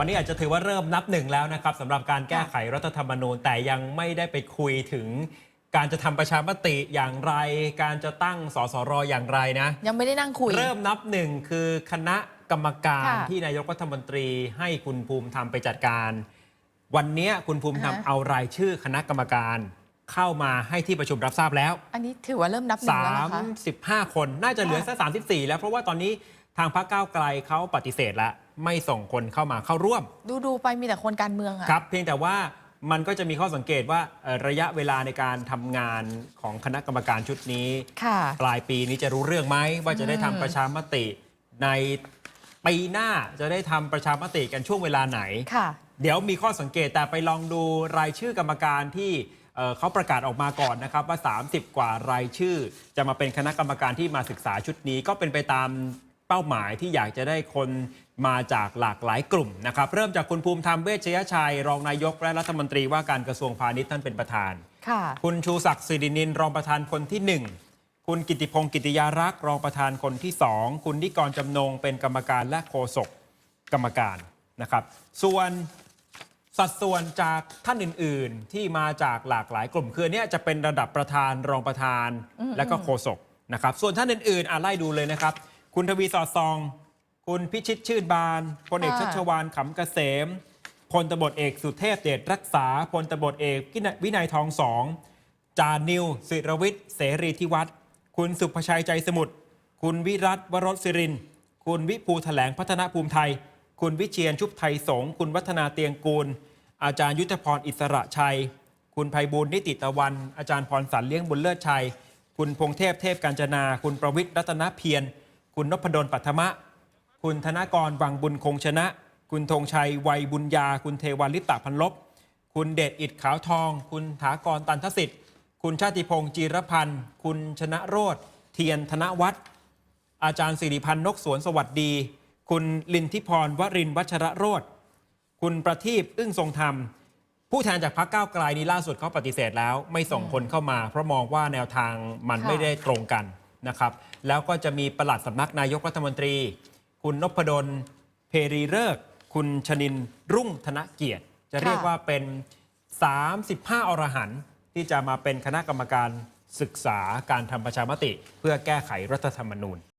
วันนี้อาจจะถือว่าเริ่มนับหนึ่งแล้วนะครับสำหรับการแก้ไขรัฐธรรมนูญแต่ยังไม่ได้ไปคุยถึง การจะทำประชามติอย่างไร การจะตั้งสสรอย่างไรนะ ยังไม่ได้นั่งคุย เริ่มนับหนึ่งคือคณะกรรมการค่ะที่นายกรัฐมนตรีให้คุณภูมิธรรมไปจัดการ วันนี้คุณภูมิธรรมอ่าฮะ เอารายชื่อคณะกรรมการ เข้ามาให้ที่ประชุมรับทราบแล้ว อันนี้ถือว่าเริ่มนับหนึ่งแล้วนะคะ 35 คนน่าจะเหลือสัก34 แล้วเพราะว่าตอนนี้ทางพรรคก้าวไกลเขาปฏิเสธแล้วไม่ส่งคนเข้ามาเข้าร่วม ดูดูๆไปมีแต่คนการเมืองอะครับ เพียงแต่ว่ามันก็จะมีข้อสังเกตว่าเอ่อระยะเวลาในการทำงานของคณะกรรมการชุดนี้ค่ะปลายปีนี้จะรู้เรื่องไหมว่าจะได้ทำอืมประชามติในปีหน้าจะได้ทำประชามติกันช่วงเวลาไหนค่ะเดี๋ยวมีข้อสังเกตแต่ไปลองดูรายชื่อกรรมการที่ เอ่อเขาประกาศออกมาก่อนนะครับว่า 30 กว่ารายชื่อ จะมาเป็นคณะกรรมการที่มาศึกษาชุดนี้ก็เป็นไปตามเป้าหมายที่อยากจะได้คนมาจากหลากหลายกลุ่มนะครับเริ่มจากคุณภูมิธรรมเวชยชัย รองนายกและรัฐมนตรีว่าการกระทรวงพาณิชย์ท่านเป็นประธานค่ะคุณชูศักดิ์สิรินินรองประธานคนที่ 1คุณกิติพงศ์กิติยารักษ์รองประธานคนที่ 2 คุณนิกรจำนงเป็นกรรมการและโฆษกกรรมการนะครับ ส่วน สัดส่วนจากท่านอื่น ๆ ที่มาจากหลากหลายกลุ่มคืออนเนี้ยจะเป็นระดับประธานรองประธานอืมและก็โฆษกนะครับ ส่วนท่านอื่นๆอะไล่ดูเลยนะครับ คุณทวีสอดซอง คุณพิชิตชื่นบานพลเอกชัชวานขำเกษมพลตบทเอกสุเทพเดชรักษาพลตบทเอกวินัยทองสองจานิวสิรวิทย์เสรีทิวัฒน์คุณสุภชัยใจสมุทรคุณวิรัตวรสศิรินทร์คุณวิภูแถลงพัฒนภูมิไทย คุณวิเชียนชุบไทยสงคุณวัฒนาเตียงกูล อาจารย์ยุทธพรอิสระชัย คุณภัยบูลนิติตะวัน อาจารย์พรสันเลี้ยงบุญเลิศชัย คุณพงเทพเทพกาญจนา คุณประวิทย์รัตนเพียร คุณนพดลปัทมะ คุณธนกรวังบุญคงชนะ คุณธงชัยวัยบุญญา คุณเทวันลิปตะพันลบ คุณเดชอิดขาวทอง คุณถากรตันทสิทธิ์ คุณชาติพงศ์จีรพันธ์ คุณชนะโรธเทียนธนวัฒน์อาจารย์สิริพันธ์นกสวนสวัสดี คุณลินทิพรวรินวัชระโรธคุณประทีปอึ้งทรงธรรม ผู้แทนจากพรรคก้าวไกลนี้ล่าสุดเขาปฏิเสธแล้ว ไม่ส่งคนเข้ามา เพราะมองว่าแนวทางมันไม่ได้ตรงกันนะครับ แล้วก็จะมีประหลัดสำนักนายกรัฐมนตรี คุณนพดลเพรีเริกคุณชนินรุ่งธนเกียรติ จะเรียกว่าเป็น 35 อรหันต์ที่จะมาเป็นคณะกรรมการศึกษาการทำประชามติ เพื่อแก้ไขรัฐธรรมนูญ